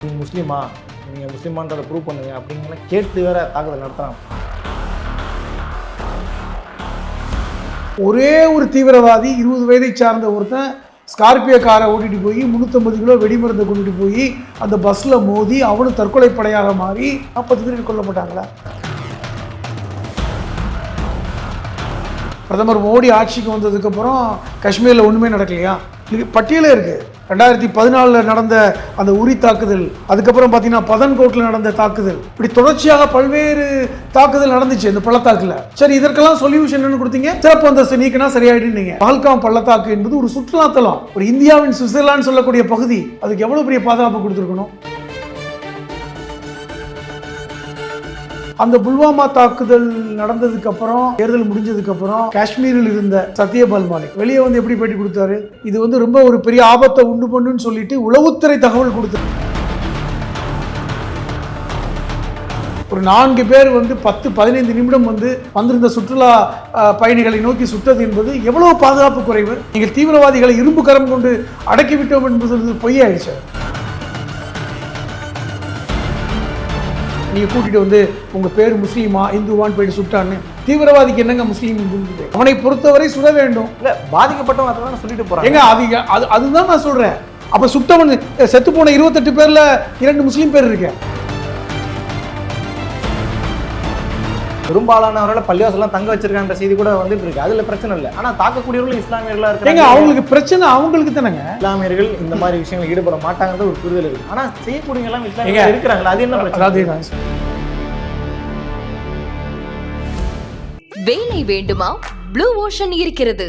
நீங்கள் முஸ்லீமா? நீங்கள் முஸ்லீமான்றதை ப்ரூவ் பண்ணுங்க அப்படிங்கலாம் கேட்டு வேற தாக்குதல் நடத்துகிறாங்க ஒரே ஒரு தீவிரவாதி இருபது வயதை சார்ந்த ஒருத்தன் ஸ்கார்பியோ காரை ஓட்டிட்டு போய் முந்நூற்றம்பது கிலோ வெடிமருந்தை கொண்டுட்டு போய் அந்த பஸ்ஸில் மோதி அவனும் தற்கொலை படையாக மாறி நாற்பது பேர் கொல்லப்பட்டாங்களா? பிரதமர் மோடி ஆட்சிக்கு வந்ததுக்கப்புறம் காஷ்மீரில் ஒன்றுமே நடக்கலையா? பட்டியலே இருக்குது ரெண்டாயிரத்தி பதினாலில் நடந்த அந்த உரி தாக்குதல் அதுக்கப்புறம் பார்த்தீங்கன்னா பதன்கோட்டில் நடந்த தாக்குதல். இப்படி தொடர்ச்சியாக பல்வேறு தாக்குதல் நடந்துச்சு இந்த பள்ளத்தாக்குல. சரி இதற்கெல்லாம் சொல்யூஷன் என்ன கொடுத்தீங்க? சிறப்பு அந்தஸ்து நீக்கினா சரியாயிடுனீங்க பால்காம் பள்ளத்தாக்கு என்பது ஒரு சுற்றுலாத்தலம். ஒரு இந்தியாவின் சுவிட்சர்லாந்து சொல்லக்கூடிய பகுதி. அதுக்கு எவ்வளவு பெரிய பாதுகாப்பு கொடுத்துருக்கணும்? அந்த புல்வாமா தாக்குதல் நடந்ததுக்கு அப்புறம் தேர்தல் முடிஞ்சதுக்கு அப்புறம் காஷ்மீரில் இருந்த சத்யபால் மாலிக் வெளியே வந்து எப்படி பேட்டி கொடுத்தாரு? இது வந்து ரொம்ப ஒரு பெரிய ஆபத்தை உண்டு பண்ணுன்னு சொல்லிட்டு உளவுத்துறை தகவல் கொடுத்தாரு ஒரு நான்கு பேர் வந்து பத்து பதினைந்து நிமிடம் வந்து வந்திருந்த சுற்றுலா பயணிகளை நோக்கி சுட்டது என்பது எவ்வளவு பாதுகாப்பு குறைவு? நீங்கள் தீவிரவாதிகளை இரும்பு கரம் கொண்டு அடக்கிவிட்டோம் என்பது பொய்யாயிடுச்சு. நீங்க கூட்டிட்டு வந்து உங்க பேர் முஸ்லீமா இந்துவான்னு போயிட்டு சுட்டான்னு தீவிரவாதிக்கு என்னங்க முஸ்லீம் இந்து அவனை பொறுத்தவரை சுட வேண்டும். இல்லை பாதிக்கப்பட்டவங்க அதை தான் சொல்லிட்டு போகிறாங்க ஏங்க அது அது அதுதான் நான் சொல்றேன். அப்ப சுட்டவன் செத்து போன இருபத்தெட்டு பேர்ல இரண்டு முஸ்லீம் பேர் இருக்கு பெரும்பாலானவர்களை பள்ளிவாசலாம் தங்க வச்சிருக்கான்ற செய்தி கூட வந்துட்டு இருக்கு. அதுல பிரச்சனை இல்லை. ஆனா தாக்கக்கூடியவர்கள் இஸ்லாமியர்களா இருக்காங்க அவங்களுக்கு பிரச்சனை அவங்களுக்கு தானேங்க? இஸ்லாமியர்கள் இந்த மாதிரி விஷயங்கள் ஈடுபட மாட்டாங்கன்ற ஒரு புரிதல் இருக்கு. ஆனா செய்யக்கூடியவங்க எல்லாம் இஸ்லாமியர்கள் இருக்கிறாங்களா? அது என்ன பிரச்சனை. வேலை வேண்டுமா? ப்ளூ ஓஷன் இருக்கிறது.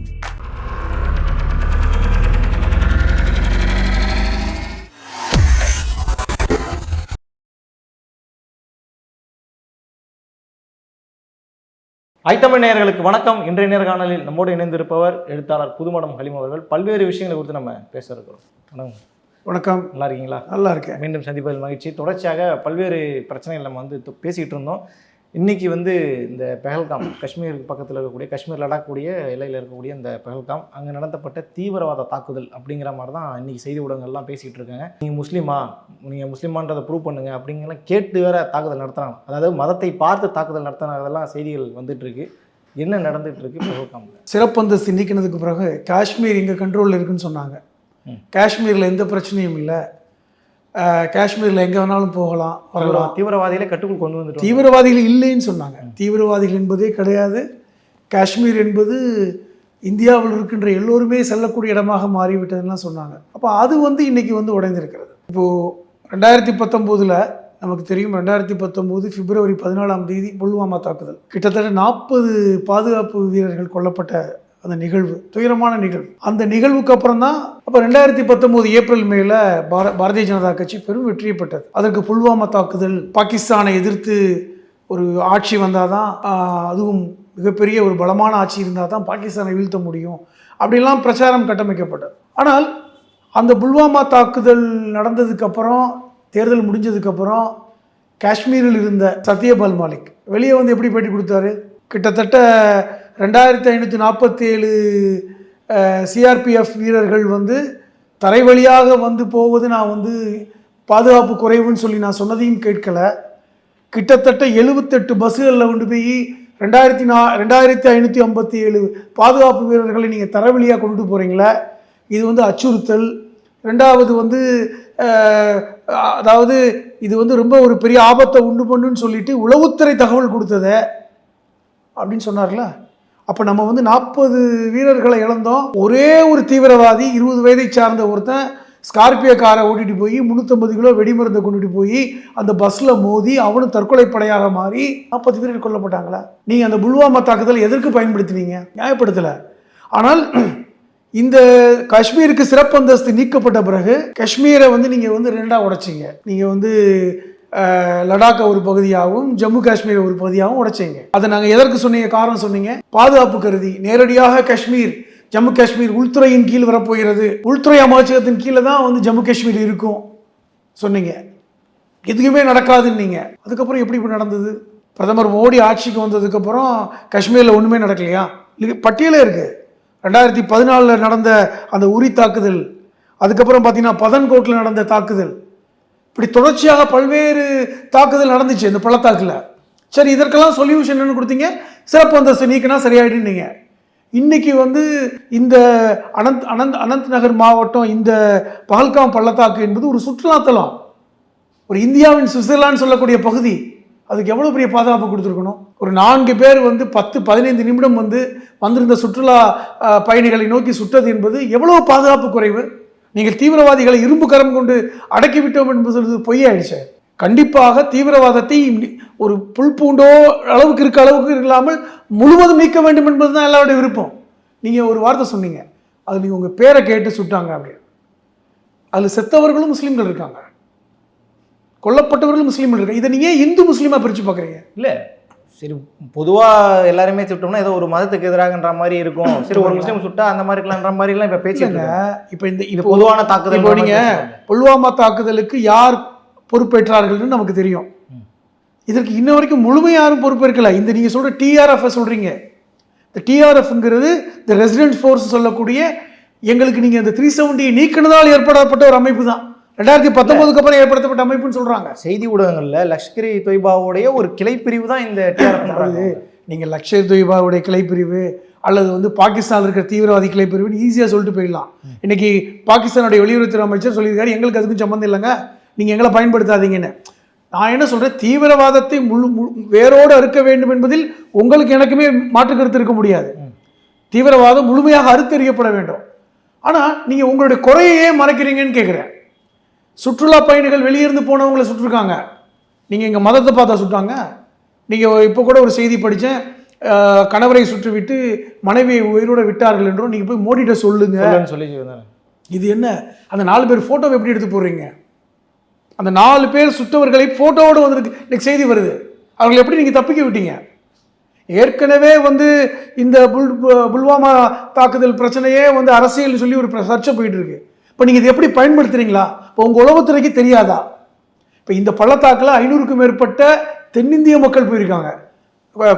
ஐத்தமிழ் நேயர்களுக்கு வணக்கம். இன்றைய நேர்காணலில் நம்மோடு இணைந்திருப்பவர் எழுத்தாளர் புதுமடம் ஹலிம் அவர்கள். பல்வேறு விஷயங்களை குறித்து நம்ம பேச இருக்கிறோம். வணக்கம். வணக்கம். நல்லா இருக்கீங்களா? நல்லா இருக்கேன். மீண்டும் சந்திப்பதில் மகிழ்ச்சி. தொடர்ச்சியாக பல்வேறு பிரச்சனைகள் நம்ம வந்து பேசிக்கிட்டு இருந்தோம். இன்னைக்கு வந்து இந்த பெஹல்காம் காஷ்மீருக்கு பக்கத்தில் இருக்கக்கூடிய காஷ்மீர் லடாக் கூடிய எல்லையில் இருக்கக்கூடிய இந்த பெஹல்காம் அங்கே நடத்தப்பட்ட தீவிரவாத தாக்குதல் அப்படிங்கிற மாதிரி தான் இன்னைக்கு செய்தி ஊடகங்கள்லாம் பேசிக்கிட்டு இருக்காங்க. நீங்கள் முஸ்லீமா? நீங்கள் முஸ்லீமான்றதை ப்ரூவ் பண்ணுங்க அப்படிங்கலாம் கேட்டு வேற தாக்குதல் நடத்துகிறாங்க அதாவது மதத்தை பார்த்து தாக்குதல் நடத்துனாங்கதெல்லாம் செய்திகள் வந்துட்டு இருக்கு. என்ன நடந்துட்டு இருக்கு பெஹல்காமில்? சிறப்பு அந்தஸ்து நீக்கினதுக்கு பிறகு காஷ்மீர் எங்கள் கண்ட்ரோலில் இருக்குன்னு சொன்னாங்க. காஷ்மீரில் எந்த பிரச்சனையும் இல்லை. காஷ்மீரில் எங்கே வேணாலும் போகலாம் வரலாம். தீவிரவாதிகளை கட்டுக்குள் கொண்டு வந்துட்டு தீவிரவாதிகள் இல்லைன்னு சொன்னாங்க. தீவிரவாதிகள் என்பதே கிடையாது. காஷ்மீர் என்பது இந்தியாவில் இருக்கின்ற எல்லோருமே செல்லக்கூடிய இடமாக மாறிவிட்டதுலாம் சொன்னாங்க. அப்போ அது வந்து இன்னைக்கு வந்து உடைந்திருக்கிறது. இப்போது ரெண்டாயிரத்தி பத்தொம்போதில் நமக்கு தெரியும் ரெண்டாயிரத்தி பத்தொம்போது பிப்ரவரி பதினாலாம் தேதி புல்வாமா தாக்குதல். கிட்டத்தட்ட நாற்பது பாதுகாப்பு வீரர்கள் கொல்லப்பட்ட அந்த நிகழ்வு துயரமான நிகழ்வு. அந்த நிகழ்வுக்கு அப்புறம் தான் அப்போ ரெண்டாயிரத்தி பத்தொம்போது ஏப்ரல் மேல பார பாரதிய ஜனதா கட்சி பெரும் வெற்றி பெற்றது. அதற்கு புல்வாமா தாக்குதல் பாகிஸ்தானை எதிர்த்து ஒரு ஆட்சி வந்தால் தான் அதுவும் மிகப்பெரிய ஒரு பலமான ஆட்சி இருந்தால் தான் பாகிஸ்தானை வீழ்த்த முடியும். அப்படிலாம் பிரச்சாரம் கட்டமைக்கப்பட்டது. ஆனால் அந்த புல்வாமா தாக்குதல் நடந்ததுக்கப்புறம் தேர்தல் முடிஞ்சதுக்கப்புறம் காஷ்மீரில் இருந்த சத்யபால் மாலிக் வெளியே வந்து எப்படி பேட்டி கொடுத்தாரு? கிட்டத்தட்ட ரெண்டாயிரத்தி ஐநூற்றி நாற்பத்தி ஏழு சிஆர்பிஎஃப் வீரர்கள் வந்து தரை வழியாக வந்து போவது நான் வந்து பாதுகாப்பு குறைவுன்னு சொல்லி நான் சொன்னதையும் கேட்கலை. கிட்டத்தட்ட எழுபத்தெட்டு பஸ்ஸுகளில் கொண்டு போய் ரெண்டாயிரத்தி நா ரெண்டாயிரத்தி ஐநூற்றி ஐம்பத்தி ஏழு பாதுகாப்பு வீரர்களை நீங்கள் தரவழியாக கொண்டு போகிறீங்களே இது வந்து அச்சுறுத்தல். ரெண்டாவது வந்து அதாவது இது வந்து ரொம்ப ஒரு பெரிய ஆபத்தை உண்டு பண்ணுன்னு சொல்லிட்டு உளவுத்துறை தகவல் கொடுத்ததே அப்படின்னு சொன்னார்ல? அப்போ நம்ம வந்து நாற்பது வீரர்களை இழந்தோம். ஒரே ஒரு தீவிரவாதி இருபது வயதை சார்ந்த ஒருத்தன் ஸ்கார்பியோ காரை ஓட்டிட்டு போய் முந்நூற்றம்பது கிலோ வெடிமருந்தை கொண்டுட்டு போய் அந்த பஸ்ஸில் மோதி அவனும் தற்கொலை படையாக மாறி நாற்பது பேர்கள் கொல்லப்பட்டாங்களா? நீங்கள் அந்த புல்வாமா தாக்குதல் எதற்கு பயன்படுத்தினீங்க? நியாயப்படுத்தலை. ஆனால் இந்த காஷ்மீருக்கு சிறப்பு அந்தஸ்து நீக்கப்பட்ட பிறகு காஷ்மீரை வந்து நீங்கள் வந்து ரெண்டாக உடைச்சிங்க. நீங்கள் வந்து லடாக்கை ஒரு பகுதியாகவும் ஜம்மு காஷ்மீர் ஒரு பகுதியாகவும் உடைச்சிங்க. அதை நாங்கள் எதற்கு சொன்னீங்க? காரணம் சொன்னீங்க. பாதுகாப்பு கருதி நேரடியாக காஷ்மீர் ஜம்மு காஷ்மீர் உள்துறையின் கீழ் வரப்போகிறது. உள்துறை அமைச்சகத்தின் கீழே தான் வந்து ஜம்மு காஷ்மீர் இருக்கும் சொன்னீங்க. எதுக்குமே நடக்காதுன்னீங்க அதுக்கப்புறம் எப்படி இப்படி நடந்தது? பிரதமர் மோடி ஆட்சிக்கு வந்ததுக்கப்புறம் காஷ்மீரில் ஒன்றுமே நடக்கலையா? பட்டியலே இருக்குது ரெண்டாயிரத்தி பதினாலில் நடந்த அந்த உரி தாக்குதல் அதுக்கப்புறம் பார்த்தீங்கன்னா பதன்கோட்டில் நடந்த தாக்குதல் இப்படி தொடர்ச்சியாக பல்வேறு தாக்குதல் நடந்துச்சு இந்த பள்ளத்தாக்கில். சரி இதற்கெல்லாம் சொல்யூஷன் என்னன்னு கொடுத்தீங்க? சிறப்பு அந்தஸ்து நீக்கினா சரியாயிடுனீங்க இன்னைக்கு வந்து இந்த அனந்த் அனந்த் அனந்த் நகர் மாவட்டம் இந்த பகல்காம் பள்ளத்தாக்கு என்பது ஒரு சுற்றுலாத்தலம் ஒரு இந்தியாவின் சுவிட்சர்லாந்து சொல்லக்கூடிய பகுதி. அதுக்கு எவ்வளோ பெரிய பாதுகாப்பு கொடுத்துருக்கணும்? ஒரு நான்கு பேர் வந்து பத்து பதினைந்து நிமிடம் வந்து வந்திருந்த சுற்றுலா பயணிகளை நோக்கி சுட்டது என்பது எவ்வளோ பாதுகாப்பு குறைவு? நீங்கள் தீவிரவாதிகளை இரும்பு கரம் கொண்டு அடக்கி விட்டோம் என்பது பொய்யாயிடுச்சு கண்டிப்பாக தீவிரவாதத்தை ஒரு புல் பூண்டோ அளவுக்கு இருக்க அளவுக்கு இல்லாமல் முழுவதும் நீக்க வேண்டும் என்பது தான் எல்லாருடைய விருப்பம். நீங்கள் ஒரு வார்த்தை சொன்னீங்க. அது நீங்கள் உங்கள் பேரை கேட்டு சுட்டாங்க அப்படின்னு. அதில் செத்தவர்களும் முஸ்லீம்கள் இருக்காங்க. கொல்லப்பட்டவர்களும் முஸ்லீம்கள் இருக்காங்க. இதை நீங்கள் இந்து முஸ்லீமாக பிரித்து பார்க்குறீங்க? இல்லை. சரி பொதுவா எல்லாருமே சுட்டோம்னா ஏதோ ஒரு மதத்துக்கு எதிராகன்ற மாதிரி இருக்கும். சரி ஒரு முஸ்லீம் சுட்டா அந்த மாதிரி இருக்கலாம்ன்ற மாதிரி எல்லாம் இப்ப பேச்சு இல்லைங்க. இப்போ இந்த இது பொதுவான தாக்குதல் இப்போ நீங்க புல்வாமா தாக்குதலுக்கு யார் பொறுப்பேற்றார்கள்னு நமக்கு தெரியும். இதற்கு இன்ன வரைக்கும் முழுமை யாரும் பொறுப்பேற்கல. இந்த நீங்க சொல்ற டிஆர்எஃப் சொல்றீங்க. இந்த டிஆர்எஃப்ங்கிறது இந்த ரெசிடென்ட் ஃபோர்ஸ் சொல்லக்கூடிய எங்களுக்கு நீங்க இந்த த்ரீ செவன்டியை நீக்கினதால் ஏற்படப்பட்ட ஒரு அமைப்பு தான். ரெண்டாயிரத்தி பத்தொன்பதுக்கு அப்புறம் ஏற்படுத்தப்பட்ட அமைப்புன்னு சொல்றாங்க. செய்தி ஊடகங்கள்ல லஷ்கர் தொய்பாவுடைய ஒரு கிளைப்பிரிவு தான் இந்த அதாவது நீங்க லக்ஷர் தொய்பாவுடைய கிளைப்பிரிவு அல்லது வந்து பாகிஸ்தானில் இருக்கிற தீவிரவாதி கிளைப்பிரிவுன்னு ஈஸியாக சொல்லிட்டு போயிடலாம். இன்னைக்கு பாகிஸ்தானுடைய வெளியுறவுத்துறை அமைச்சர் சொல்லியிருக்காரு எங்களுக்கு அதுக்கும் சம்மந்தம் இல்லைங்க. நீங்கள் எங்களை பயன்படுத்தாதீங்கன்னு. நான் என்ன சொல்கிறேன் தீவிரவாதத்தை முழு முழு- வேரோடு அறுக்க வேண்டும் என்பதில் உங்களுக்கு எனக்குமே மாற்று கருத்து இருக்க முடியாது. தீவிரவாதம் முழுமையாக அறுத்தறியப்பட வேண்டும். ஆனால் நீங்கள் உங்களுடைய குறையையே மறைக்கிறீங்கன்னு கேட்குறேன் சுற்றுலா பயணிகள் வெளியிருந்து போனவங்களை சுட்டிருக்காங்க. நீங்கள் எங்கள் மதத்தை பார்த்தா சுட்டாங்க. நீங்கள் இப்போ கூட ஒரு செய்தி படித்தேன் கணவரை சுட்டுவிட்டு மனைவியை உயிரோட விட்டார்கள் என்றும் நீங்கள் போய் மோடிட்ட சொல்லுங்க. சொல்லி. இது என்ன? அந்த நாலு பேர் ஃபோட்டோவை எப்படி எடுத்து போடுறீங்க? அந்த நாலு பேர் சுட்டவர்களை ஃபோட்டோவோடு வந்திருக்கு. இன்னைக்கு செய்தி வருது. அவங்களை எப்படி நீங்கள் தப்பிக்க விட்டீங்க? ஏற்கனவே வந்து இந்த புல் புல்வாமா தாக்குதல் பிரச்சனையே வந்து அரசியல் சொல்லி ஒரு சர்ச்சை போயிட்டு இருக்கு. இப்போ நீங்கள் இதை எப்படி பயன்படுத்துகிறீங்களா இப்போ உங்கள் உளவுத்துறைக்கு தெரியாதா? இப்போ இந்த பள்ளத்தாக்கில் ஐநூறுக்கும் மேற்பட்ட தென்னிந்திய மக்கள் போயிருக்காங்க.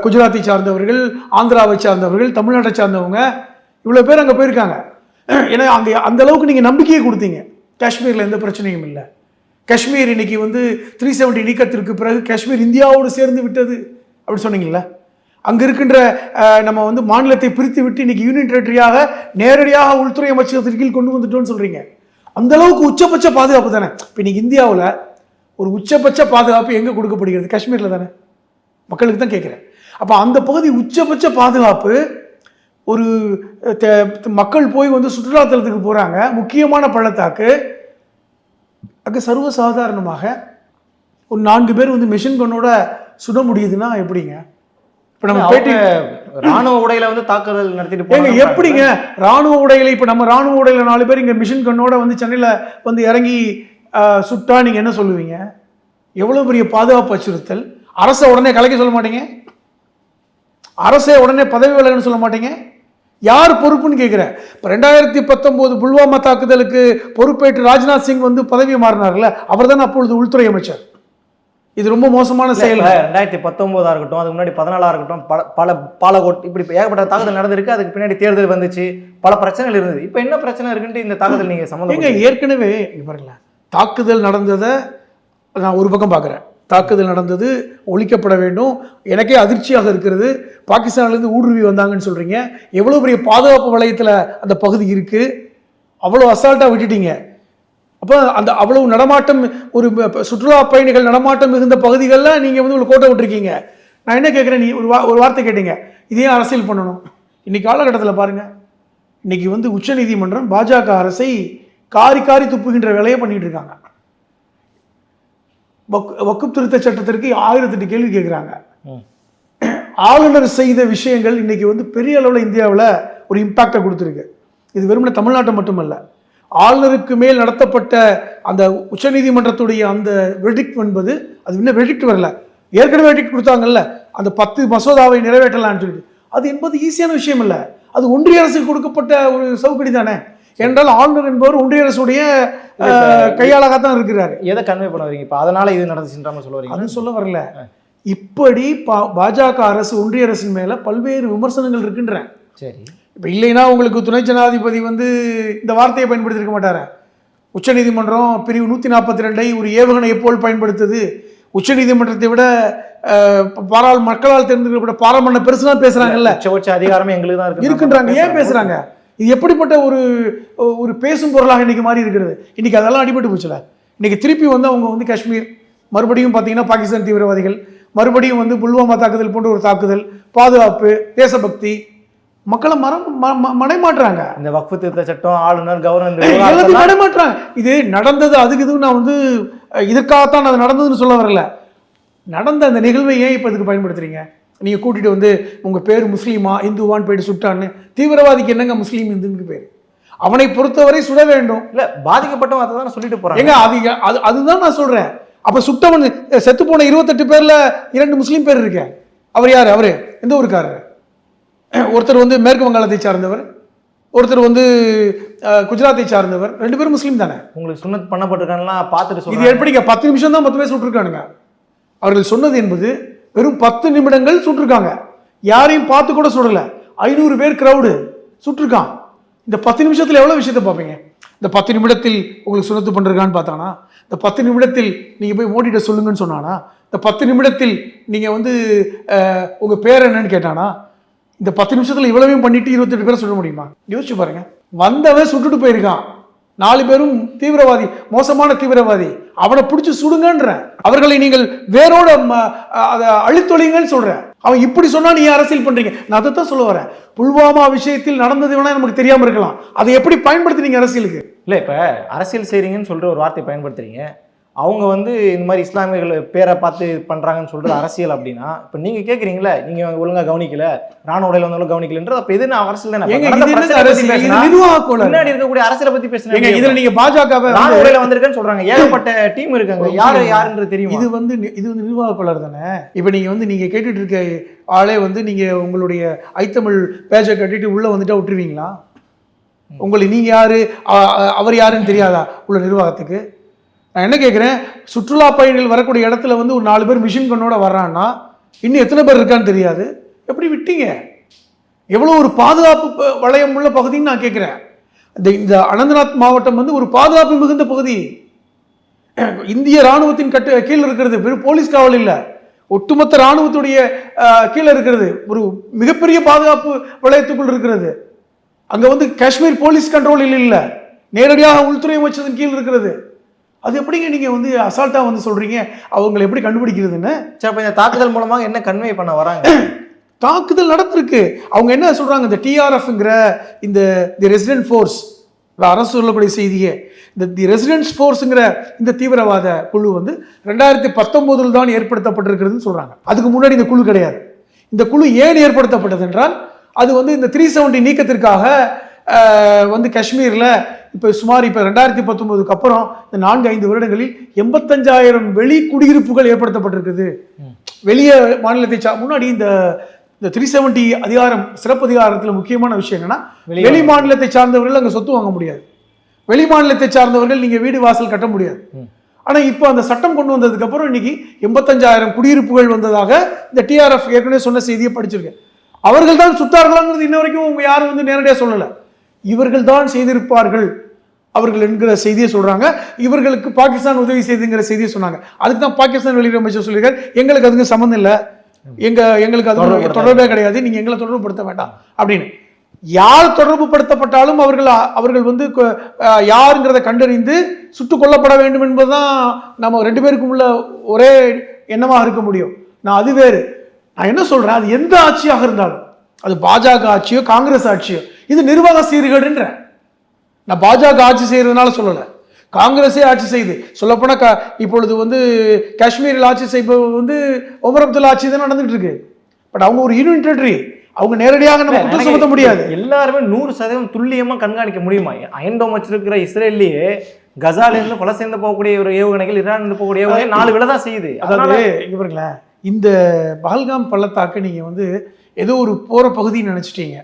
குஜராத்தை சார்ந்தவர்கள் ஆந்திராவை சார்ந்தவர்கள் தமிழ்நாட்டை சார்ந்தவங்க இவ்வளோ பேர் அங்கே போயிருக்காங்க. ஏன்னா அந்த அந்த அளவுக்கு நீங்கள் நம்பிக்கையை கொடுத்தீங்க. காஷ்மீரில் எந்த பிரச்சனையும் இல்லை. காஷ்மீர் இன்னைக்கு வந்து த்ரீ செவன்டி நீக்கத்திற்கு பிறகு காஷ்மீர் இந்தியாவோடு சேர்ந்து விட்டது. அப்படி சொன்னீங்களே அங்கே இருக்கின்ற நம்ம வந்து மாநிலத்தை பிரித்து விட்டு இன்னைக்கு யூனியன் டெரிட்டரியாக நேரடியாக உள்துறை அமைச்சகத்தின் கீழ் கொண்டு வந்துட்டோம்னு சொல்கிறீங்க அந்த அளவுக்கு உச்சபட்ச பாதுகாப்பு தானே. இப்போ இன்றைக்கி இந்தியாவில் ஒரு உச்சபட்ச பாதுகாப்பு எங்கே கொடுக்கப்படுகிறது? காஷ்மீரில் தானே. மக்களுக்கு தான் கேட்குறேன் அப்போ அந்த பகுதி உச்சபட்ச பாதுகாப்பு ஒரு மக்கள் போய் வந்து சுற்றுலாத்தலத்துக்கு போகிறாங்க முக்கியமான பள்ளத்தாக்கு. அங்கே சர்வசாதாரணமாக ஒரு நான்கு பேர் வந்து மிஷின் கண்ணோட சுட முடியுதுன்னா எப்படிங்க? இப்போ நம்ம பேட்டி ராணுவ உடையில வந்து தாக்குதல் நடத்திட்டு ஏங்க போனாங்க. எப்படிங்க? ராணுவ உடையில இப்போ நம்ம ராணுவ உடையில நாலு பேர் இங்கே மிஷின் கண்ணோட வந்து சென்னையில் வந்து இறங்கி சுட்டா நீங்கள் என்ன சொல்லுவீங்க? எவ்வளோ பெரிய பாதுகாப்பு அச்சுறுத்தல்? அரசை உடனே கலைக்க சொல்ல மாட்டீங்க? அரசே உடனே பதவி விலகுன்னு சொல்ல மாட்டீங்க? யார் பொறுப்புன்னு கேட்குறேன் இப்போ ரெண்டாயிரத்தி பத்தொம்போது புல்வாமா தாக்குதலுக்கு பொறுப்பேற்று ராஜ்நாத் சிங் வந்து பதவி மாறினார்ல அவர் தானே அப்பொழுது உள்துறை அமைச்சர். இது ரொம்ப மோசமான செயல் ரெண்டாயிரத்தி பத்தொன்பதா இருக்கட்டும் அதுக்கு முன்னாடி பதினாலா இருக்கட்டும் பல பல பாலகோட் இப்படி ஏகப்பட்ட தாக்குதல் நடந்திருக்கு அதுக்கு பின்னாடி தேர்தல் வந்துச்சு பல பிரச்சனைகள் இருந்தது. இப்போ என்ன பிரச்சனை இருக்குன்ட்டு இந்த தாக்குதல் நீங்க ஏங்க சம்மந்தம் ஏற்கனவே பாருங்களேன் தாக்குதல் நடந்ததை நான் ஒரு பக்கம் பார்க்குறேன் தாக்குதல் நடந்தது ஒழிக்கப்பட வேண்டும் எனக்கே அதிர்ச்சியாக இருக்கிறது பாகிஸ்தான்லேருந்து ஊடுருவி வந்தாங்கன்னு சொல்கிறீங்க எவ்வளோ பெரிய பாதுகாப்பு வளையத்தில் அந்த பகுதி இருக்குது அவ்வளோ அசால்ட்டாக விட்டுட்டீங்க. அப்போ அந்த அவ்வளவு நடமாட்டம் ஒரு சுற்றுலா பயணிகள் நடமாட்டம் மிகுந்த பகுதிகளில் நீங்கள் வந்து ஒரு கோட்டை விட்டுருக்கீங்க. நான் என்ன கேட்குறேன்? நீ ஒரு வா ஒரு வார்த்தை கேட்டீங்க. இதே அரசியல் பண்ணணும்? இன்னைக்கு காலகட்டத்தில் பாருங்கள் இன்னைக்கு வந்து உச்சநீதிமன்றம் பாஜக அரசை காரி காரி துப்புகின்ற வேலையை பண்ணிட்டு இருக்காங்க. வக்- வக்குப் திருத்த சட்டத்திற்கு ஆயிரத்தெட்டு கேள்வி கேட்குறாங்க. ஆளுநர் செய்த விஷயங்கள் இன்னைக்கு வந்து பெரிய அளவில் இந்தியாவில் ஒரு இம்பாக்டை கொடுத்துருக்கு. இது வெறுமனே தமிழ்நாட்டை மட்டுமல்ல. ஆளுநருக்கு மேல் நடத்தப்பட்ட அந்த உச்சநீதிமன்றத்துடைய அந்த வெர்டிக்ட் என்பது அது இன்னும் வெர்டிக்ட் வரல. ஏற்கனவே வெர்டிக்ட் கொடுத்தாங்கல்ல அந்த பத்து மசோதாவை நிறைவேற்றலாம்னு சொல்லிட்டு. அது என்பது ஈஸியான விஷயம் இல்லை. அது ஒன்றிய அரசுக்கு கொடுக்கப்பட்ட ஒரு சவுக்கடி தானே. என்றால் ஆளுநர் என்பவர் ஒன்றிய அரசுடைய அஹ், கையாளாகத்தான் இருக்கிறாரு. எதை கன்வே பண்ண வரீங்க இப்போ? அதனால இது நடந்துச்சுன்ற சொல்ல வரீங்க அது சொல்ல வரல. இப்படி பா- பாஜக அரசு ஒன்றிய அரசின் மேல பல்வேறு விமர்சனங்கள் இருக்கின்றன. சரி. இப்போ இல்லைன்னா உங்களுக்கு துணை ஜனாதிபதி வந்து இந்த வார்த்தையை பயன்படுத்தியிருக்க மாட்டாரா? உச்சநீதிமன்றம் பிரிவு நூற்றி நாற்பத்தி ரெண்டை ஒரு ஏவுகணையை போல் பயன்படுத்துது. உச்சநீதிமன்றத்தை விட பாராள் மக்களால் தேர்ந்தெடுக்கப்பட்ட பாராளுமன்ற பெருசுலாம் பேசுறாங்கல்ல. உச்சபட்ச அதிகாரமே எங்களுக்கு தான் இருக்கு இருக்கின்றாங்க. ஏன் பேசுறாங்க? இது எப்படிப்பட்ட ஒரு ஒரு பேசும் பொருளாக இன்னைக்கு மாறி இருக்கிறது? இன்னைக்கு அதெல்லாம் அடிபட்டு போச்சுல. இன்னைக்கு திருப்பி வந்து அவங்க வந்து காஷ்மீர் மறுபடியும் பார்த்தீங்கன்னா பாகிஸ்தான் தீவிரவாதிகள் மறுபடியும் வந்து புல்வாமா தாக்குதல் போன்ற ஒரு தாக்குதல் பாதுகாப்பு தேசபக்தி மக்களை மரம் மடைமாட்டுறாங்க. இந்த வக்ஃபு திருத்த சட்டம் ஆளுநர் கவர்னர் எல்லாத்தையும் மடைமாட்டுறாங்க. இது நடந்தது அதுக்கு இதுவும் நான் வந்து இதற்காகத்தான் அது நடந்ததுன்னு சொல்ல வரல. நடந்த அந்த நிகழ்வை ஏன் இப்போ இதுக்கு பயன்படுத்துறீங்க? நீங்க கூட்டிட்டு வந்து உங்க பேர் முஸ்லீமா இந்துவான்னு போயிட்டு சுட்டான்னு தீவிரவாதிக்கு என்னங்க முஸ்லீம் இந்துன்னு பேர்? அவனை பொறுத்தவரை சுட வேண்டும். இல்ல பாதிக்கப்பட்டவங்க அதை தானே சொல்லிட்டு போறாங்க. ஏங்க அது அது அதுதான் நான் சொல்றேன். அப்ப சுட்டவன் செத்து போன இருபத்தெட்டு பேர்ல இரண்டு முஸ்லீம் பேர் இருக்க அவர் யாரு? அவரு எந்த ஊருக்காரர்? ஒருத்தர் வந்து மேற்கு வங்காளத்தை சார்ந்தவர் ஒருத்தர் வந்து குஜராத்தை சார்ந்தவர் ரெண்டு பேரும் முஸ்லீம் தானே? உங்களுக்கு சுண்ணத் பண்ணப்பட்டிருக்கான்லாம் பார்த்துட்டு இது எப்படிங்க? பத்து நிமிஷம் தான் மொத்தமே சுட்டிருக்கானுங்க. அவர்கள் சொன்னது என்பது வெறும் பத்து நிமிடங்கள் சுட்டிருக்காங்க. யாரையும் பார்த்து கூட சுடல. ஐநூறு பேர் கிரவுடு சுட்டிருக்கான். இந்த பத்து நிமிஷத்துல எவ்வளவு விஷயத்தை பார்ப்பீங்க? இந்த பத்து நிமிடத்தில் உங்களுக்கு சுனத்து பண்றான்னு பார்த்தானா? இந்த பத்து நிமிடத்தில் நீங்க போய் மோடிட்ட சொல்லுங்கன்னு சொன்னானா? இந்த பத்து நிமிடத்தில் நீங்க வந்து அஹ், உங்க பேர் என்னன்னு கேட்டானா? இந்த பத்து நிமிஷத்தில் இவ்வளவையும் பண்ணிட்டு இருபத்தெட்டு பேரை சொல்ல முடியுமா? யோசிச்சு பாருங்க. வந்தவன் சுட்டுட்டு போயிருக்கான். நாலு பேரும் தீவிரவாதி மோசமான தீவிரவாதி. அவனை பிடிச்சி சுடுங்கன்ற அவர்களை நீங்கள் வேரோட அதை அழித்தொழிங்கன்னு சொல்ற அவன் இப்படி சொன்னா நீ அரசியல் பண்றீங்க? நான் அதை தான் சொல்ல வரேன். புல்வாமா விஷயத்தில் நடந்தது வேணா நமக்கு தெரியாம இருக்கலாம். அதை எப்படி பயன்படுத்துறீங்க அரசியலுக்கு? இல்ல இப்ப அரசியல் செய்றீங்கன்னு சொல்ற ஒரு வார்த்தை பயன்படுத்துறீங்க. அவங்க வந்து இந்த மாதிரி இஸ்லாமியர்கள் பேரை பார்த்து பண்றாங்கன்னு சொல்றது அரசியல் அப்படின்னா இப்ப நீங்க கேக்குறீங்களே நீங்க ஒழுங்கா கவனிக்கல ராணுவ உடையில வந்தாலும் கவனிக்கலன்றது அப்ப எது நான் அரசியல்? தானே பின்னாடி இருக்கக்கூடிய அரசியலை பத்தி ஏங்க இதுல பேசுறேன் நீங்க பாஜகவை ராணுவ உடையில வந்திருக்கேன்னு சொல்றாங்க. ஏகப்பட்ட டீம் இருக்காங்க. யாரு யாருன்றது தெரியுமா? இது வந்து இது வந்து நிர்வாக கோளாறு தானே? இப்போ நீங்க வந்து நீங்க கேட்டுட்டு இருக்க ஆளே வந்து நீங்க உங்களுடைய ஐத்தமிழ் பேஜை கட்டிட்டு உள்ள வந்துட்டா விட்டுருவீங்களா? உங்களை நீங்க யாரு? அவர் யாருன்னு தெரியாதா உள்ள நிர்வாகத்துக்கு? நான் என்ன கேட்குறேன் சுற்றுலா பயணிகள் வரக்கூடிய இடத்துல வந்து ஒரு நாலு பேர் மிஷின் கண்ணோட வர்றான்னா இன்னும் எத்தனை பேர் இருக்கான்னு தெரியாது. எப்படி விட்டீங்க? எவ்வளோ ஒரு பாதுகாப்பு வளையம் உள்ள பகுதின்னு நான் கேட்குறேன் இந்த இந்த அனந்தநாத் மாவட்டம் வந்து ஒரு பாதுகாப்பு மிகுந்த பகுதி. இந்திய ராணுவத்தின் கட்டு கீழே இருக்கிறது. வெறும் போலீஸ் காவல் இல்லை. ஒட்டுமொத்த ராணுவத்துடைய கீழே இருக்கிறது. ஒரு மிகப்பெரிய பாதுகாப்பு வளையத்துக்குள் இருக்கிறது. அங்கே வந்து காஷ்மீர் போலீஸ் கண்ட்ரோலில் இல்லை. நேரடியாக உள்துறை அமைச்சதன் கீழ் இருக்கிறது. அது எப்படிங்க நீங்க வந்து அசால்ட்டா வந்து சொல்றீங்க? அவங்களை எப்படி கண்டுபிடிக்கிறதுன்னு? சரி இந்த தாக்குதல் மூலமாக என்ன கன்வே பண்ண வராங்க? தாக்குதல் நடந்திருக்கு. அவங்க என்ன சொல்றாங்க? இந்த டிஆர்எஃப்ங்கிற இந்த தி ரெசிடென்ட் ஃபோர்ஸ் அரசு சொல்லக்கூடிய செய்தியே இந்த தி ரெசிடென்ஸ் ஃபோர்ஸுங்கிற இந்த தீவிரவாத குழு வந்து ரெண்டாயிரத்தி பத்தொம்போதில் தான் ஏற்படுத்தப்பட்டிருக்கிறதுன்னு சொல்றாங்க. அதுக்கு முன்னாடி இந்த குழு கிடையாது. இந்த குழு ஏன் ஏற்படுத்தப்பட்டது என்றால் அது வந்து இந்த த்ரீ செவன்டி நீக்கத்திற்காக வந்து காஷ்மீரில் இப்போ சுமார் இப்போ ரெண்டாயிரத்தி பத்தொம்போதுக்கு அப்புறம் இந்த நான்கு ஐந்து வருடங்களில் எண்பத்தஞ்சாயிரம் வெளி குடியிருப்புகள் ஏற்படுத்தப்பட்டிருக்குது. வெளியே மாநிலத்தை சா முன்னாடி இந்த இந்த த்ரீ செவன்டி அதிகாரம் சிறப்பு அதிகாரத்தில் முக்கியமான விஷயம் என்னன்னா வெளி மாநிலத்தை சார்ந்தவர்கள் அங்கே சொத்து வாங்க முடியாது. வெளி மாநிலத்தை சார்ந்தவர்கள் நீங்க வீடு வாசல் கட்ட முடியாது. ம். ஆனா இப்போ அந்த சட்டம் கொண்டு வந்ததுக்கு அப்புறம் இன்னைக்கு எண்பத்தஞ்சாயிரம் குடியிருப்புகள் வந்ததாக இந்த டிஆர்எஃப் ஏற்கனவே சொன்ன செய்தியை படிச்சிருக்கேன். அவர்கள் தான் சுத்தார்களாங்கிறது இன்ன வரைக்கும் உங்க யாரும் வந்து நேரடியாக சொல்லல. இவர்கள் தான் செய்திருப்பார்கள். அவர்கள் என்கிற செய்தியை சொல்றாங்க. இவர்களுக்கு பாகிஸ்தான் உதவி செய்துங்கிற செய்தியை சொன்னாங்க. அதுக்கு தான் பாகிஸ்தான் வெளியுறவு அமைச்சர் சொல்லியிருக்காரு. எங்களுக்கு அதுக்கு சம்மந்தம் இல்லை. எங்க எங்களுக்கு அது தொடர்பே கிடையாது. நீங்க எங்களை தொடர்புபடுத்த வேண்டாம். அப்படின்னு. யார் தொடர்பு படுத்தப்பட்டாலும் அவர்கள் அவர்கள் வந்து யாருங்கிறத கண்டறிந்து சுட்டுக் கொல்லப்பட வேண்டும் என்பதுதான் நம்ம ரெண்டு பேருக்கும் உள்ள ஒரே எண்ணமாக இருக்க முடியும். நான் அது வேறு. நான் என்ன சொல்றேன்? அது எந்த ஆட்சியாக இருந்தாலும் அது பாஜக ஆட்சியோ காங்கிரஸ் ஆட்சியோ இது நிர்வாக சீர்கேடுன்ற நான் பாஜக ஆட்சி செய்யறதுனால சொல்லலை. காங்கிரஸே ஆட்சி செய்யுது சொல்லப்போனால் கா இப்பொழுது வந்து காஷ்மீரில் ஆட்சி செய்பவர் வந்து ஒமர் அப்துல்லா ஆட்சி தான் நடந்துட்டு இருக்கு பட் அவங்க ஒரு யூனியன் டெரிட்டரி அவங்க நேரடியாக நம்ம குற்றம் சுமத்த முடியாது. எல்லாருமே நூறு சதவீதம் துல்லியமா கண்காணிக்க முடியுமா? அயன்டோம் வச்சிருக்கிற இஸ்ரேல்லயே கசால இருந்து பலஸ்தீன் போகக்கூடிய ஒரு ஏவுகணைகள் ஈரான் இருந்து போகக்கூடிய ஏவுகணை நாலு விலை தான் செய்யுது. அதாவது இங்க பாருங்களேன் இந்த பஹல்காம் பள்ளத்தாக்கு நீங்க வந்து ஏதோ ஒரு போற பகுதின்னு நினைச்சிட்டீங்க.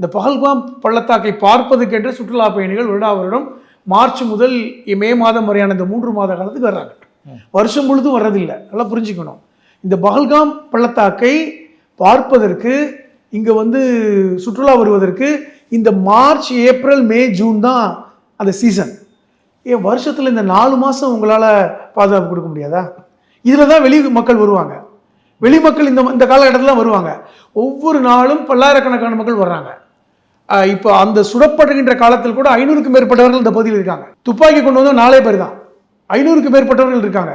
இந்த பகல்காம் பள்ளத்தாக்கை பார்ப்பதுக்கென்று சுற்றுலா பயணிகள் வருடா வருடம் மார்ச் முதல் மே மாதம் வரையான இந்த மூன்று மாத காலத்துக்கு வர்றாங்க. வருஷம் முழுதும் வர்றதில்லை. நல்லா புரிஞ்சுக்கணும். இந்த பகல்காம் பள்ளத்தாக்கை பார்ப்பதற்கு இங்கே வந்து சுற்றுலா வருவதற்கு இந்த மார்ச் ஏப்ரல் மே ஜூன் தான் அந்த சீசன். ஏன் வருஷத்தில் இந்த நாலு மாதம் உங்களால் பாதுகாப்பு கொடுக்க முடியாதா? இதில் தான் வெளி மக்கள் வருவாங்க. வெளி மக்கள் இந்த இந்த காலகட்டத்தில் தான் வருவாங்க. ஒவ்வொரு நாளும் பல்லாயிரக்கணக்கான மக்கள் வர்றாங்க. இப்போ அந்த சுடப்படுகின்ற காலத்தில் கூட ஐநூறுக்கும் மேற்பட்டவர்கள் இந்த பகுதியில் இருக்காங்க. துப்பாக்கி கொண்டு வந்து நாலே பேர் தான். ஐநூறுக்கு மேற்பட்டவர்கள் இருக்காங்க.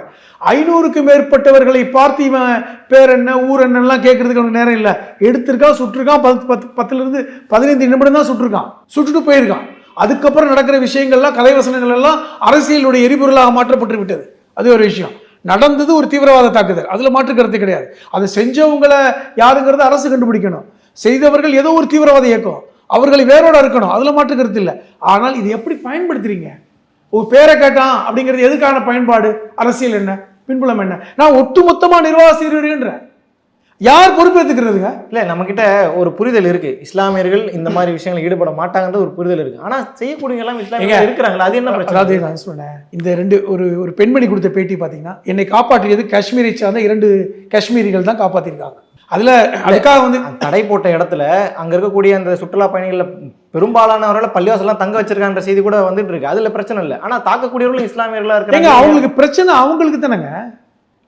ஐநூறுக்கு மேற்பட்டவர்களை பார்த்து இவன் பேர் என்ன ஊர் என்னெல்லாம் கேட்கறதுக்கு அவனுக்கு நேரம் இல்லை. எடுத்திருக்கான் சுட்டிருக்கான் பத்து பத்து பத்துலேருந்து பதினைந்து நிமிடம் தான் சுட்டிருக்கான். சுட்டுட்டு போயிருக்கான். அதுக்கப்புறம் நடக்கிற விஷயங்கள்லாம் கலைவசனங்கள் எல்லாம் அரசியலுடைய எரிபொருளாக மாற்றப்பட்டு விட்டது. அது ஒரு விஷயம். நடந்தது ஒரு தீவிரவாத தாக்குதல். அதில் மாற்றுக்கிறது கிடையாது. அதை செஞ்சவங்களை யாருங்கிறத அரசு கண்டுபிடிக்கணும். செய்தவர்கள் ஏதோ ஒரு தீவிரவாத இயக்கம். அவர்களை வேரோட இருக்கணும். அதில் மாற்று கருத்து இல்லை. ஆனால் இது எப்படி பயன்படுத்துறீங்க? ஒரு பேரை கேட்டான் அப்படிங்கிறது எதுக்கான பயன்பாடு? அரசியல் என்ன? பின்புலம் என்ன? நான் ஒட்டுமொத்தமா நிர்வாக சீர்கேடுன்றேன் யார் பொறுப்பேற்றுக்கிறதுங்க இல்லை நம்மக்கிட்ட ஒரு புரிதல் இருக்கு. இஸ்லாமியர்கள் இந்த மாதிரி விஷயங்கள் ஈடுபட மாட்டாங்கன்ற ஒரு புரிதல் இருக்கு. ஆனா செய்யக்கூடிய எல்லாம் இஸ்லாமியர்கள் இருக்கிறாங்களா அது என்ன அதாவது பிரச்சனை நான் சொன்னேன் இந்த ரெண்டு ஒரு ஒரு பெண்மணி கொடுத்த பேட்டி பார்த்தீங்கன்னா என்னை காப்பாற்றியது காஷ்மீரை சார்ந்த இரண்டு காஷ்மீரிகள் தான் காப்பாற்றிருக்காங்க அதுல அதுக்காக வந்து தடை போட்ட இடத்துல அங்க இருக்கக்கூடிய அந்த சுற்றுலா பயணிகள்ல பெரும்பாலானவர்களை பள்ளிவாசலாம் தங்க வச்சிருக்கான்ற செய்தி கூட வந்துட்டு இருக்கு. அதுல பிரச்சனை இல்லை. ஆனா தாக்கக்கூடியவர்களும் இஸ்லாமியர்களா ஏங்க இருக்காங்க அவங்களுக்கு பிரச்சனை அவங்களுக்கு தானேங்க?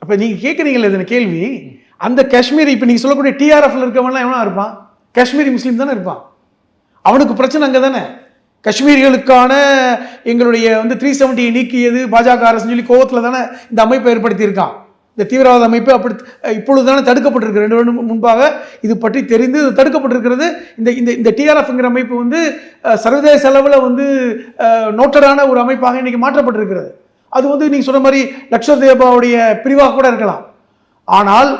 அப்ப நீங்க கேட்குறீங்களே இந்த கேள்வி? அந்த காஷ்மீர் இப்ப நீங்க சொல்லக்கூடிய டிஆர்எஃப்ல இருக்கவன்லாம் எவனா இருப்பான்? காஷ்மீரி முஸ்லீம் தானே இருப்பான். அவனுக்கு பிரச்சனை அங்கே தானே? காஷ்மீரிகளுக்கான எங்களுடைய வந்து த்ரீ செவன்ட்டியை நீக்கியது பாஜக அரசுன்னு சொல்லி கோவத்தில் தானே இந்த அமைப்பை ஏற்படுத்தியிருக்கான். இந்த தீவிரவாத அமைப்பு அப்படி இப்பொழுது தானே தடுக்கப்பட்டிருக்கு. ரெண்டு வருடம் முன்பாக இது பற்றி தெரிந்து இது தடுக்கப்பட்டிருக்கிறது. இந்த இந்த இந்த டிஆர்எஃப்ங்கிற அமைப்பு வந்து சர்வதேச அளவில் வந்து நோட்டடான ஒரு அமைப்பாக இன்னைக்கு மாற்றப்பட்டிருக்கிறது. அது வந்து நீங்கள் சொன்ன மாதிரி லக்ஷதேபாவுடைய பிரிவாக கூட இருக்கலாம். ஆனால்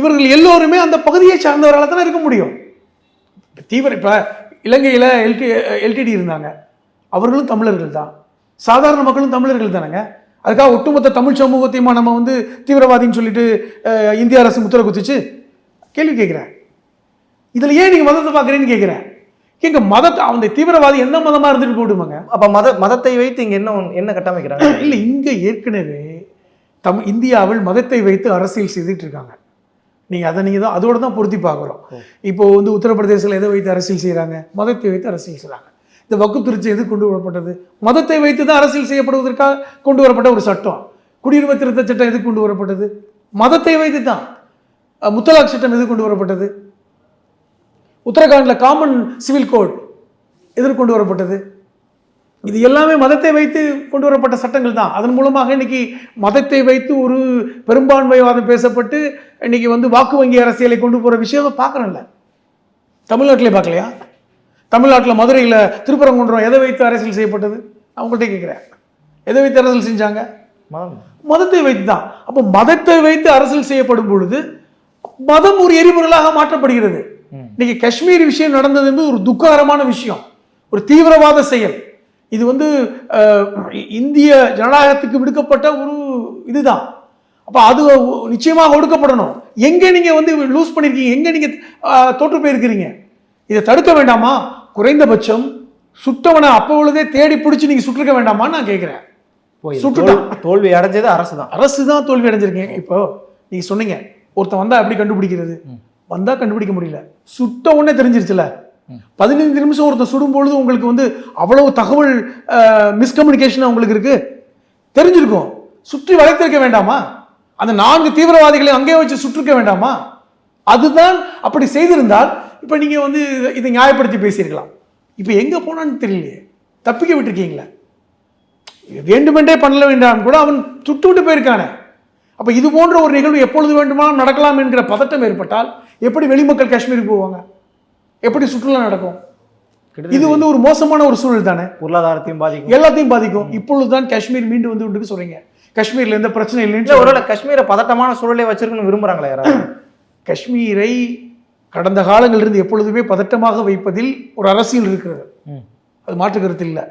இவர்கள் எல்லோருமே அந்த பகுதியை சார்ந்தவர்களால் தானே இருக்க முடியும். தீவிர இப்போ இலங்கையில் எல்டி எல்டிடி இருந்தாங்க. அவர்களும் தமிழர்கள் தான். சாதாரண மக்களும் தமிழர்கள் தானேங்க. அதுக்காக ஒட்டுமொத்த தமிழ் சமூகத்தையுமா நம்ம வந்து தீவிரவாதின்னு சொல்லிட்டு இந்திய அரசு முத்திர குத்துச்சு? கேள்வி கேட்குறேன். இதில் ஏன் நீங்கள் மதத்தை பார்க்குறீங்கன்னு கேட்குறேன். எங்க மதத்தை அந்த தீவிரவாதி எந்த மதமாக இருந்துட்டு போடுமாங்க அப்ப மத மதத்தை வைத்து இங்க என்ன என்ன கட்டமைக்கிறாங்க? இல்லை இங்கே ஏற்கனவே தம் இந்தியாவில் மதத்தை வைத்து அரசியல் செய்துட்டு இருக்காங்க. நீங்கள் அதை நீங்கள் தான் அதோட தான் பொருத்தி பார்க்குறோம். இப்போ வந்து உத்தரப்பிரதேசத்தில் எதை வைத்து அரசியல் செய்கிறாங்க மதத்தை வைத்து அரசியல் செய்கிறாங்க இந்த வக்கு திருச்சி எது கொண்டு வரப்பட்டது? மதத்தை வைத்து தான் அரசியல் செய்யப்படுவதற்காக கொண்டு வரப்பட்ட ஒரு சட்டம். குடியுரிமை திருத்த சட்டம் எது கொண்டு வரப்பட்டது? மதத்தை வைத்து தான் முத்தலாக் சட்டம் எது கொண்டு வரப்பட்டது? உத்தரகாண்டில் காமன் சிவில் கோட் எதிர் கொண்டு வரப்பட்டது? இது எல்லாமே மதத்தை வைத்து கொண்டு வரப்பட்ட சட்டங்கள் தான். அதன் மூலமாக இன்னைக்கு மதத்தை வைத்து ஒரு பெரும்பான்மைவாதம் பேசப்பட்டு இன்னைக்கு வந்து வாக்கு வங்கி அரசியலை கொண்டு போகிற விஷயத்தை பார்க்குறோம்ல. தமிழ்நாட்டிலே பார்க்கலையா? தமிழ்நாட்டில் மதுரையில் திருப்பரங்குன்றம் எதை வைத்து அரசியல் செய்யப்பட்டது? அவங்கள்ட்ட கேட்குறேன் எதை வைத்து அரசியல் செஞ்சாங்க? மதத்தை வைத்து தான் அப்போ மதத்தை வைத்து அரசியல் செய்யப்படும் பொழுது மதம் ஒரு எரிபொருளாக மாற்றப்படுகிறது. இன்னைக்கு காஷ்மீர் விஷயம் நடந்தது என்பது ஒரு துக்ககரமான விஷயம். ஒரு தீவிரவாத செயல். இது வந்து இந்திய ஜனநாயகத்துக்கு விடுக்கப்பட்ட ஒரு இதுதான். அப்போ அது நிச்சயமாக ஒடுக்கப்படணும். எங்கே நீங்கள் வந்து லூஸ் பண்ணியிருக்கீங்க எங்கே நீங்கள் தோற்று போயிருக்கிறீங்க? இதை தடுக்க வேண்டாமா? குறைந்தபட்சம் சுட்டவனை அப்போ உள்ளதே தேடி பிடிச்சி நீங்கள் சுட்டிருக்க வேண்டாமான்னு நான் கேட்குறேன் போய் சுட்டுட்டான். தோல்- தோல்வி அடைஞ்சது அரசு தான் அரசு தான் தோல்வி அடைஞ்சிருக்கீங்க இப்போ நீங்க சொன்னீங்க ஒருத்தன் வந்தா எப்படி கண்டுபிடிக்கிறது? வந்தா கண்டுபிடிக்க முடியல. சுட்ட உடனே தெரிஞ்சிருச்சுல. பதினைந்து நிமிஷம் ஒருத்தன் சுடும் பொழுது உங்களுக்கு வந்து அவ்வளவு தகவல் மிஸ்கம்யூனிகேஷன் உங்களுக்கு இருக்கு? தெரிஞ்சிருக்கும். சுற்றி வளைத்திருக்க வேண்டாமா? அந்த நான்கு தீவிரவாதிகளை அங்கே வச்சு சுற்றிருக்க வேண்டாமா? அதுதான் அப்படி செய்திருந்தால் இப்போ நீங்க வந்து இதை- நியாயப்படுத்தி பேசியிருக்கலாம். இப்போ எங்க போனான்னு தெரியலையே. தப்பிக்க விட்டுருக்கீங்களே. வேண்டுமென்றே பண்ணல வேண்டாம் கூட அவன் சுட்டு விட்டு போயிருக்கானே. அப்போ இது போன்ற ஒரு நிகழ்வு எப்பொழுது வேண்டுமானாலும் நடக்கலாம் என்கிற பதட்டம் ஏற்பட்டால் எப்படி வெளிமக்கள் காஷ்மீருக்கு போவாங்க? எப்படி சுற்றுலா நடக்கும்? இது வந்து ஒரு மோசமான ஒரு சூழல் தானே. பொருளாதாரத்தையும் பாதிக்கும். எல்லாத்தையும் பாதிக்கும். இப்பொழுது தான் காஷ்மீர் மீண்டு வந்து விட்டு சொல்றீங்க. காஷ்மீர்ல எந்த பிரச்சனை இல்ல இல்லைன்னு ஒருவேளை காஷ்மீரை பதட்டமான சூழலே வச்சிருக்கணும்னு விரும்புறாங்களா யாராவது? காஷ்மீரை கடந்த காலங்களிலிருந்து எப்பொழுதுமே பதட்டமாக வைப்பதில் ஒரு அரசியல் இருக்கிறது. அது மாற்று கருத்து இல்லை.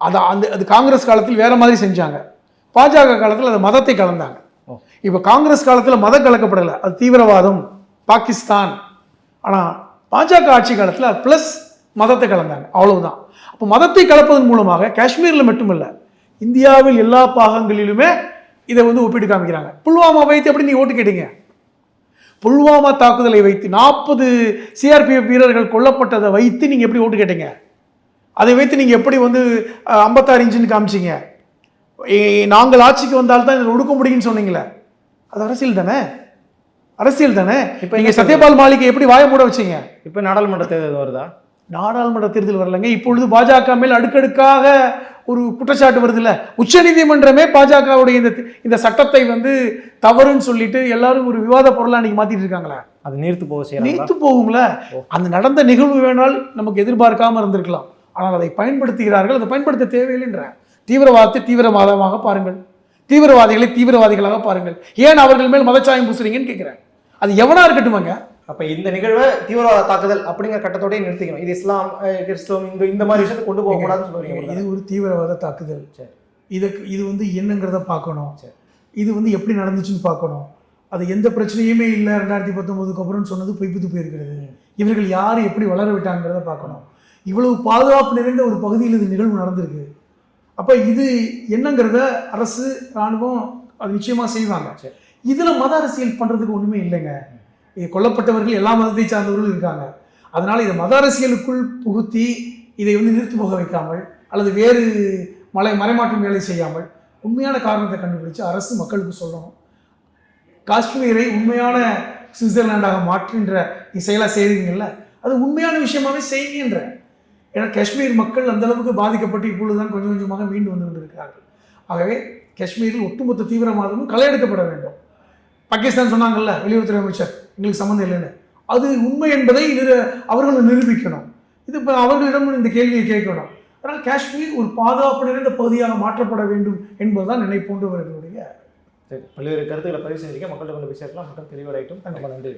அது அந்த அது காங்கிரஸ் காலத்தில் வேற மாதிரி செஞ்சாங்க. பாஜக காலத்தில் அது மதத்தை கலந்தாங்க. இப்போ காங்கிரஸ் காலத்தில் மதம் கலக்கப்படலை. அது தீவிரவாதம் பாகிஸ்தான். ஆனால் பாஜக ஆட்சி காலத்தில் ப்ளஸ் மதத்தை கலந்தாங்க. அவ்வளவுதான். அப்போ மதத்தை கலப்பதன் மூலமாக காஷ்மீரில் மட்டுமல்ல இந்தியாவில் எல்லா பாகங்களிலுமே இதை வந்து ஒப்பிட்டு காமிக்கிறாங்க. புல்வாமா வைத்து எப்படி நீ ஓட்டு கேட்டீங்க? புல்வாமா தாக்குதலை வைத்து நாற்பது சிஆர்பிஎஃப் வீரர்கள் கொல்லப்பட்டதை வைத்து நீங்கள் எப்படி ஓட்டு கேட்டீங்க? அதை வைத்து நீங்கள் எப்படி வந்து 56 இன்ச்சுன்னு காமிச்சீங்க? நாங்கள் ஆட்சிக்கு வந்தால்தான் இதை ஒடுக்க முடியும்னு சொன்னீங்களே. அது அரசியல் தானே? அரசியல் தானே? இப்ப நீங்கள் சத்யபால் மாலிகை எப்படி வாய மூட வச்சீங்க? இப்போ நாடாளுமன்ற தேர்தல் வருதா? நாடாளுமன்ற தேர்தல் வரலங்க. இப்பொழுது பாஜக மேல் அடுக்கடுக்காக ஒரு குற்றச்சாட்டு வருதுல்ல? உச்சநீதிமன்றமே பாஜகவுடைய இந்த இந்த சட்டத்தை வந்து தவறுன்னு சொல்லிட்டு எல்லாரும் ஒரு விவாத பொருளா அன்னைக்கு மாத்திட்டு இருக்காங்களே? அது நீர்த்து போக செய்யறாங்களா? நீத்து போகுங்கள அந்த நடந்த நிகழ்வு வேணால் நமக்கு எதிர்பார்க்காம இருந்திருக்கலாம். ஆனால் அதை பயன்படுத்துகிறார்கள் அதை பயன்படுத்த தேவையில்லைன்ற. தீவிரவாதத்தை தீவிரவாதமாக பாருங்கள். தீவிரவாதிகளை தீவிரவாதிகளாக பாருங்கள். ஏன் அவர்கள் மேல் மதச்சாயம் பூசுறீங்கன்னு கேட்கிறேன் அது எவனா இருக்கட்டுமாங்க? அப்ப இந்த நிகழ்வை தீவிரவாத தாக்குதல் அப்படிங்கிற கட்டத்தோடய நிறுத்திக்கணும். இது இஸ்லாம் கிறிஸ்தவம் இந்த இந்த மாதிரி விஷயத்தை கொண்டு போக கூடாதுன்னு சொல்றீங்க இது ஒரு தீவிரவாத தாக்குதல். சரி. இதுக்கு இது வந்து என்னங்கிறத பார்க்கணும். சரி. இது வந்து எப்படி நடந்துச்சுன்னு பார்க்கணும். அது எந்த பிரச்சனையுமே இல்லை ரெண்டாயிரத்தி பத்தொன்பதுக்கு அப்புறம் சொன்னது பொய்ப்புத்து போயிருக்கிறது. இவர்கள் யார் எப்படி வளர விட்டாங்கிறத பார்க்கணும். இவ்வளவு பாதுகாப்பு நிறைந்த ஒரு பகுதியில் இது நிகழ்வு நடந்திருக்கு. அப்போ இது என்னங்கிறத அரசு இராணுவம் அது நிச்சயமாக செய்வாங்க. இதில் மத அரசியல் பண்ணுறதுக்கு ஒன்றுமே இல்லைங்க. கொல்லப்பட்டவர்கள் எல்லா மதத்தை சார்ந்தவர்களும் இருக்காங்க. அதனால் இதை மத அரசியலுக்குள் புகுத்தி இதை வந்து நிறுத்து போக வைக்காமல் அல்லது வேறு மலை மறைமாற்றம் வேலை செய்யாமல் உண்மையான காரணத்தை கண்டுபிடிச்சு அரசு மக்களுக்கு சொல்லணும். காஷ்மீரை உண்மையான சுவிட்சர்லாண்டாக மாற்றுகின்ற நீ செயலாக செய்கிறீங்கல்ல அது உண்மையான விஷயமாவே செய்கின்ற ஏன்னா காஷ்மீர் மக்கள் அந்தளவுக்கு பாதிக்கப்பட்டு பாதிக்கப்பட்டு இப்பொழுதுதான் கொஞ்சம் கொஞ்சமாக மீண்டு வந்து கொண்டிருக்கிறார்கள். ஆகவே காஷ்மீரில் ஒட்டுமொத்த தீவிரவாதமும் களையெடுக்கப்பட வேண்டும். பாகிஸ்தான் சொன்னாங்கல்ல வெளியுறவுத்துறை அமைச்சர் எங்களுக்கு சம்மந்தம் இல்லைன்னு. அது உண்மை என்பதை நிறு அவர்கள் நிரூபிக்கணும். இது இப்போ அவர்களிடம் இந்த கேள்வியை கேட்கணும். அதனால் காஷ்மீர் ஒரு பாதுகாப்பு நிறைந்த பகுதியாக மாற்றப்பட வேண்டும் என்பதுதான் நினைப்போன்றவர்களுடைய சரி பல்வேறு கருத்துக்களை பதிவு செஞ்சுக்க மக்கள்கிட்ட கொண்டு போய் சேர்க்கலாம் மக்கள் தெளிவடையட்டும். நன்றி.